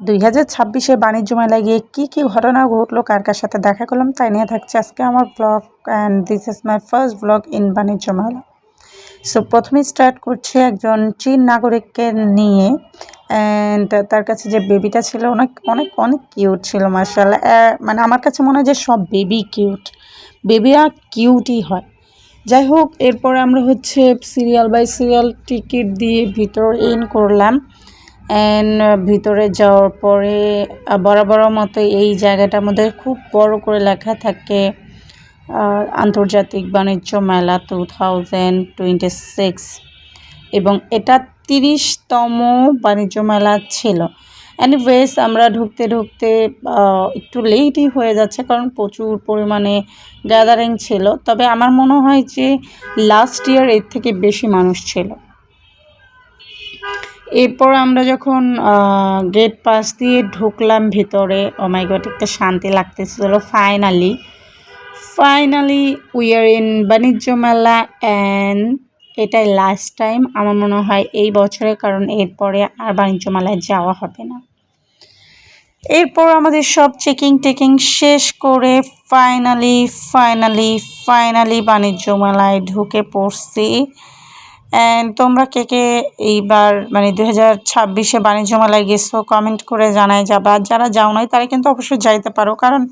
দুই হাজার ছাব্বিশে বাণিজ্য মেলায় গিয়ে কী কী ঘটনা ঘটলো, কার কার সাথে দেখা করলাম তাই নিয়ে থাকছে আজকে আমার blog and this is my first blog in Banijya Mela. So প্রথমেই স্টার্ট করছে একজন চীন নাগরিককে নিয়ে অ্যান্ড তার কাছে যে বেবিটা ছিল অনেক অনেক অনেক কিউট ছিল মার্শাল মানে আমার কাছে মনে হয় যে সব বেবি কিউট বেবিরা কিউটই হয়। যাই হোক, এরপরে আমরা হচ্ছে সিরিয়াল বাই সিরিয়াল টিকিট দিয়ে ভিতর ইন করলাম। অ্যান্ড ভিতরে যাওয়ার পরে বরাবর মতো এই জায়গাটার মধ্যে খুব বড় করে লেখা থাকে আন্তর্জাতিক বাণিজ্য মেলা টু থাউজেন্ড টোয়েন্টি সিক্স এবং এটা তিরিশতম বাণিজ্য মেলা ছিল। অ্যানিওয়েজ আমরা ঢুকতে ঢুকতে একটু লেটই হয়ে যাচ্ছে কারণ প্রচুর পরিমাণে গ্যাদারিং ছিল। তবে আমার মনে হয় যে লাস্ট ইয়ার এর থেকে বেশি মানুষ ছিল। এরপর আমরা যখন গেট পাস দিয়ে ঢুকলাম ভিতরে ও মাই গড একটা শান্তি লাগতেছিল finally finally we are in Banijya Mela and এটাই লাস্ট টাইম আমার মনে হয় এই বছরে কারণ এরপরে আর বাণিজ্য মেলায় যাওয়া হবে না। এরপর আমাদের সব চেকিং টেকিং শেষ করে ফাইনালি ফাইনালি ফাইনালি বাণিজ্য মেলায় ঢুকে পড়ছি। তোমরা কে কে এইবার মানে দু হাজার ছাব্বিশে বাণিজ্য মেলায় গেছো কমেন্ট করে জানাই যাবা। যারা যাও নাই, তারা কিন্তু অবশ্যই যাইতে পারো। কারণ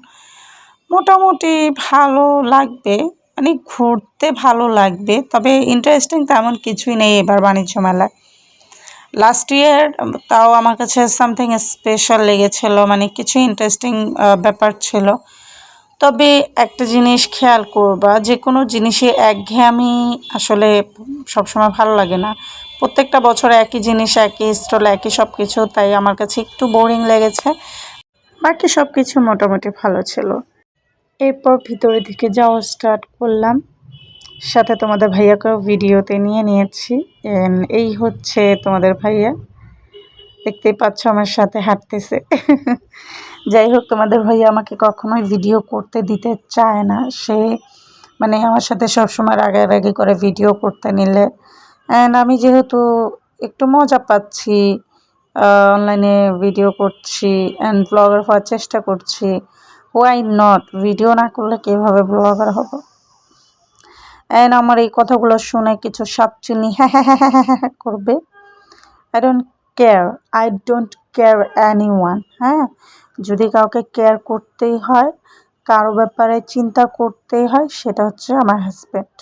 মোটামুটি ভালো লাগবে মানে ঘুরতে ভালো লাগবে। তবে ইন্টারেস্টিং তেমন কিছুই নেই এবার বাণিজ্য মেলায় লাস্ট ইয়ার তাও আমার কাছে সামথিং স্পেশাল লেগেছিলো মানে কিছু ইন্টারেস্টিং ব্যাপার ছিল। তবে একটা জিনিস খেয়াল করবা যে কোনো জিনিসে একঘেয়েমি আসলে সবসময় ভালো লাগে না। প্রত্যেকটা বছর একই জিনিস, একই স্টল, একই সব কিছু তাই আমার কাছে একটু বোরিং লেগেছে। বাকি সব কিছু মোটামুটি ভালো ছিল। এরপর ভিতরের দিকে যাওয়া স্টার্ট করলাম। সাথে তোমাদের ভাইয়াকেও ভিডিওতে নিয়ে নিয়েছি। এই হচ্ছে তোমাদের ভাইয়া। দেখতেই পাচ্ছ আমার সাথে হাঁটতেছে। যাই হোক, তোমাদের ভাইয়া আমাকে কখনোই ভিডিও করতে দিতে চায় না। সে মানে আমার সাথে সবসময় রাগারাগি করে ভিডিও করতে নিলে। অ্যান্ড আমি যেহেতু একটু মজা পাচ্ছি অনলাইনে ভিডিও করছি অ্যান্ড ব্লগার হওয়ার চেষ্টা করছি ওয়াই নট ভিডিও না করলে কীভাবে ব্লগার হব? অ্যান্ড আমার এই কথাগুলো শুনে কিছু সাপচুনি হ্যাঁ হ্যাঁ হ্যাঁ হ্যাঁ হ্যাঁ করবে। I don't care I don't care anyone হ্যাঁ? যদি কাউকে কেয়ার করতেই হয়, কারও ব্যাপারে চিন্তা করতেই হয়, সেটা হচ্ছে আমার হাজব্যান্ড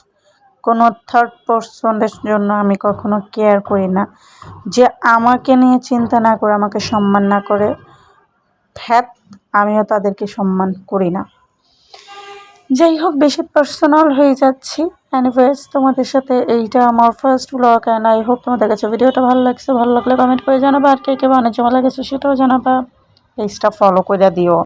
কোনো থার্ড পার্সনের জন্য আমি কখনো কেয়ার করি না। যে আমাকে নিয়ে চিন্তা না করে, আমাকে সম্মান না করে ফ্যাত আমিও তাদেরকে সম্মান করি না। যাই হোক বেশি পার্সোনাল হয়ে যাচ্ছি। অ্যানিভার্স তোমাদের সাথে এইটা আমার first blog and I hope তোমাদের কাছে ভিডিওটা ভালো লাগছে। ভালো লাগলে কমেন্ট করে জানাবা। আর কে কে বাণিজ্য ভালো লাগছে সেটাও জানাবা। পেজটা ফলো করে দিও।